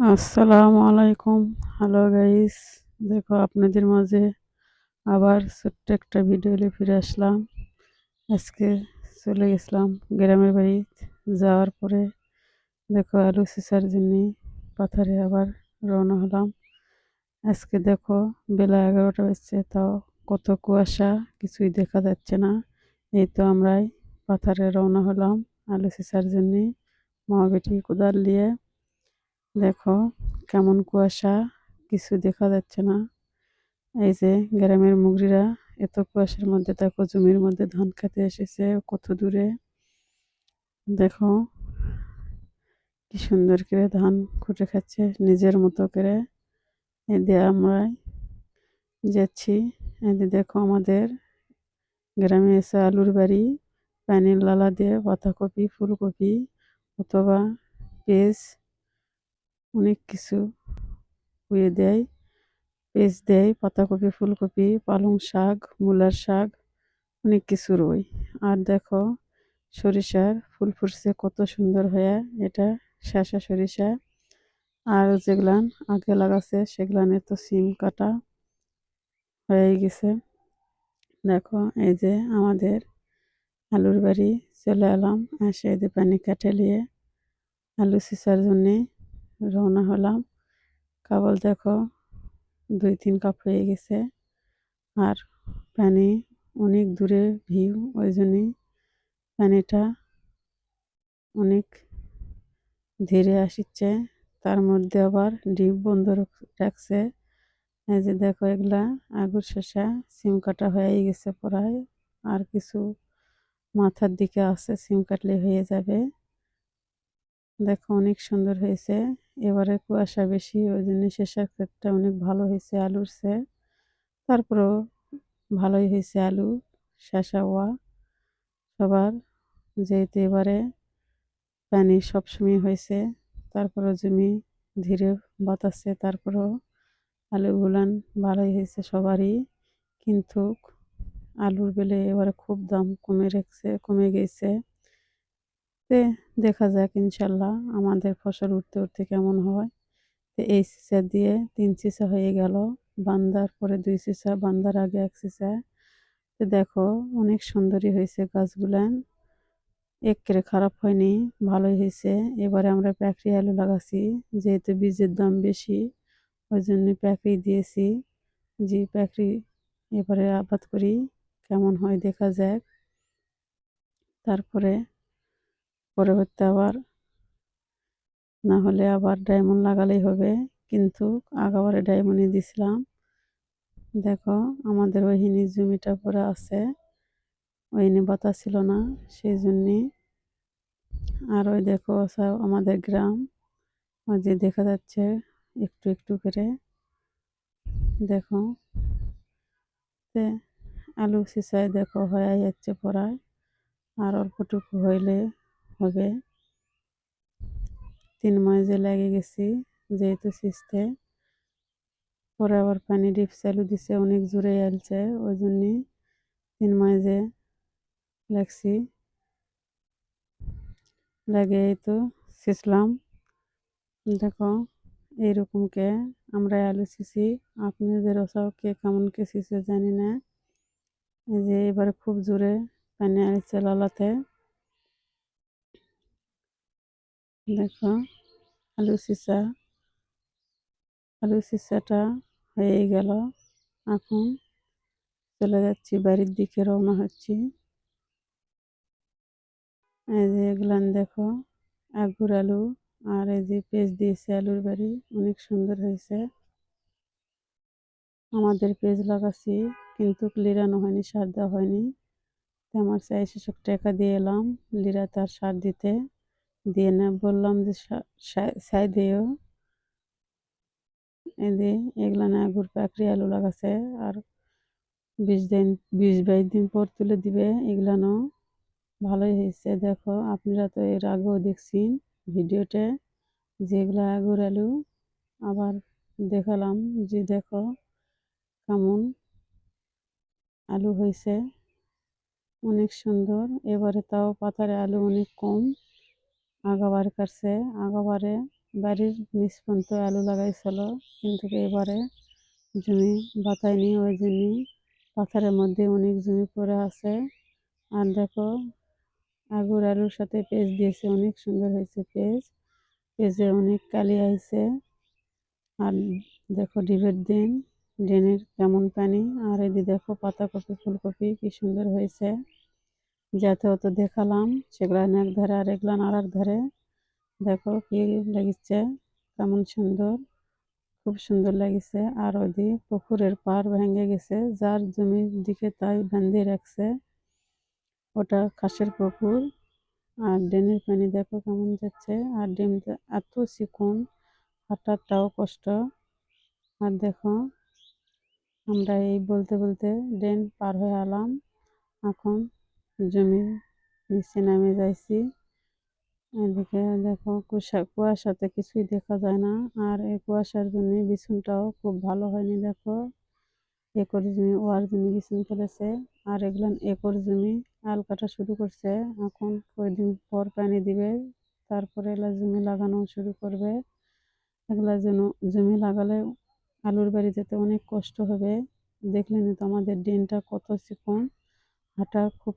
আসসালামু আলাইকুম। Hello guys দেখো, আপনাদের মাঝে আবার ছোট্ট একটা ভিডিও নিয়ে ফিরে আসলাম। আজকে চলে গেছিলাম গ্রামের বাড়ি যাওয়ার পরে। দেখো, আলু সিসার জন্য পাথারে আবার রওনা হলাম। আজকে দেখো, বেলা এগারোটা বাজছে, তাও কত কুয়াশা, কিছুই দেখা যাচ্ছে না। এই তো আমরাই পাথারে রওনা হলাম আলু সিসার জন্যে। মা বেটি কোদাল নিয়ে দেখো কেমন কুয়াশা, কিছু দেখা যাচ্ছে না। এই যে গ্রামের মুগরিরা এত কুয়াশার মধ্যে, দেখো জমির মধ্যে ধান খেতে এসেছে কত দূরে। দেখো কি সুন্দর করে ধান খুঁটে খাচ্ছে নিজের মতো করে। এদিকে আমরা যাচ্ছি এদিকে দেখো আমাদের গ্রামে এসে আলুর বাড়ি, পানির লালা দিয়ে বাঁধাকপি, ফুলকপি অথবা পেঁয়াজ অনেক কিছু কুয়ে দেয় পেঁয়াজ দেয়, পাতাকপি, ফুলকপি, পালং শাক, মূলার শাক, অনেক কিছু রই। আর দেখো সরিষার ফুল ফুটছে কত সুন্দর হয়ে, এটা শেষা সরিষা। আর যেগুলান আগে লাগাছে সেগুলানে তো সিম কাটা হয়ে গেছে। দেখো এই যে আমাদের আলুর বাড়ি চলে এলাম, এসে এদের পানি কাটে নিয়ে আলু সিসার জন্যে রওনা হলাম। কাবল দেখো, দুই তিন কাপ হয়ে গেছে। আর পানি অনেক দূরে ভিউ, ওই জন্যই পানিটা অনেক ধীরে আসছে তার মধ্যে আবার ডিপ বন্ধ রাখছে। এই যে দেখো এগুলা, আগুর শসা, সিম কাটা হয়ে গেছে প্রায়। আর কিছু মাথার দিকে আছে, সিম কাটলে হয়ে যাবে। দেখো অনেক সুন্দর হয়েছে। এবারে কুয়াশা বেশি ওই জন্য শেষের ক্ষেতটা অনেক ভালো হয়েছে আলুর সে তারপরেও ভালোই হয়েছে আলু শেষা হওয়া সবার যেহেতু এবারে পানি সবসময় হয়েছে তারপরে জমি ধীরে বাতাসে, তারপরেও আলুগুলান ভালোই হয়েছে সবারই। কিন্তু আলুর বেলে এবারে খুব দাম কমে রেখেছে, কমে গেছে। তে দেখা যাক ইনশাল্লাহ আমাদের ফসল উঠতে উঠতে কেমন হয়। তো এই সিসা দিয়ে তিন সিসা হয়ে গেল, বান্দার পরে দুই সিসা, বান্দার আগে এক সিসা। তো দেখো অনেক সুন্দরই হয়েছে গাছগুলান একেরে খারাপ হয়নি, ভালোই হয়েছে। এবারে আমরা প্যাকরি আলু লাগাছি, যেহেতু বীজের দাম বেশি ওই জন্য প্যাকরি দিয়েছি। যে প্যাকরি এবারে আবাদ করি, কেমন হয় দেখা যাক। তারপরে পরবর্তী আবার, না হলে আবার ডায়মন্ড লাগালেই হবে। কিন্তু আগাবারে ডায়মন্ডই দিছিলাম। দেখো, আমাদের ওইহিনী জমিটা পরে আছে। ওইহিনী বাতা ছিল না, সেই জন্যে। আর ওই দেখো সব আমাদের গ্রাম। যে দেখা যাচ্ছে, একটু একটু করে। দেখো, তে আলু সিসায় দেখো হয়ে যাচ্ছে পড়ায়। আর অল্পটুকু হইলে হবে। তিন মাসে লেগে গেছি, যেহেতু সিস্তে। পরে আবার পানি ডিপ চালু দিছে, অনেক জোরে আলছে, ওই জন্যে তিন মাসে লাগছি। লাগে তো শিসলাম দেখো এইরকমকে আমরা আলু সিসি, আপনাদের সব কে, কেমন কে সিসে জানি না। যে এবারে খুব জোরে পানি আসছে লালাতে। দেখো আলু সিসা। আলু সিসাটা হয়ে গেল। এখন চলে যাচ্ছি, বাড়ির দিকে রওনা হচ্ছি। এই যে এগুলান দেখো, আগুর আলু। আর এই যে পেঁয়াজ দিয়েছে আলুর বাড়ি, অনেক সুন্দর হয়েছে। আমাদের পেঁয়াজ লাগাচ্ছি কিন্তু লিরানো হয়নি, সার দেওয়া হয়নি। আমার চাই সেসব টাকা দিয়ে এলাম, লিরা তার সার দিতে। দিয়ে না, বললাম যে সাই দিও। এই যে এগুলা না আগুর পাকড়ি আলু লাগাছে, আর বিশ দিন, বিশ বাইশ দিন পর তুলে দিবে এগুলানো ভালোই হয়েছে। দেখো, আপনারা তো এর আগেও দেখছেন ভিডিওতে যেগুলা আগুর আলু। আবার দেখালাম যে দেখো কেমন আলু হয়েছে। অনেক সুন্দর। এবারে তাও পাতারে আলু অনেক কম। আগাবার কাছে আগাবারে বাড়ির নিচ পর্যন্ত আলু লাগাইছিল, কিন্তু এবারে জমি বাতায়নি ওই জন্যই পাথরের মধ্যে অনেক জমি পড়ে আছে। আর দেখো, আগুর আলুর সাথে পেঁয়াজ দিয়েছে, অনেক সুন্দর হয়েছে পেঁয়াজ। পেঁয়াজে অনেক কালি আইছে। আর দেখো ডিবের দিন ড্রেনের কেমন পানি। আর এদিকে দেখো পাতাকপি, ফুলকপি কি সুন্দর হয়েছে। যাতে অত দেখালাম, সেগুলো এক ধারে, আর এগুলান আর এক ধারে। দেখো কি লাগিছে, কেমন সুন্দর, খুব সুন্দর লাগিছে। আর ওদি পুকুরের পার ভেঙে গেছে, যার জমির দিকে তাই বান্ধে রাখছে। ওটা খাসের পুকুর। আর ড্রেনের পানি দেখো কেমন যাচ্ছে। আর ড্রেনটা এত চিকন হাঁটাটাও কষ্ট। আর দেখো, আমরা এই বলতে বলতে ড্রেন পার হয়ে এলাম। এখন জমির নিচে নামে যাইছি। এদিকে দেখো কুয়াশা, কুয়াশাতে কিছুই দেখা যায় না। আর এই কুয়াশার জন্য বিছুনটাও খুব ভালো হয়নি, দেখো। একর জমি, ওয়ার জমি বিছুন ফেলেছে। আর এগুলো একর জমি, আল কাটা শুরু করছে। এখন কয়েকদিন পর পানি দিবে, তারপরে এগুলা জমি লাগানো শুরু করবে। এগুলা যেন জমি লাগালে আলুর বাড়ি যেতে অনেক কষ্ট হবে। দেখলেন তো আমাদের ড্রেনটা কত চিকন, হাঁটা খুব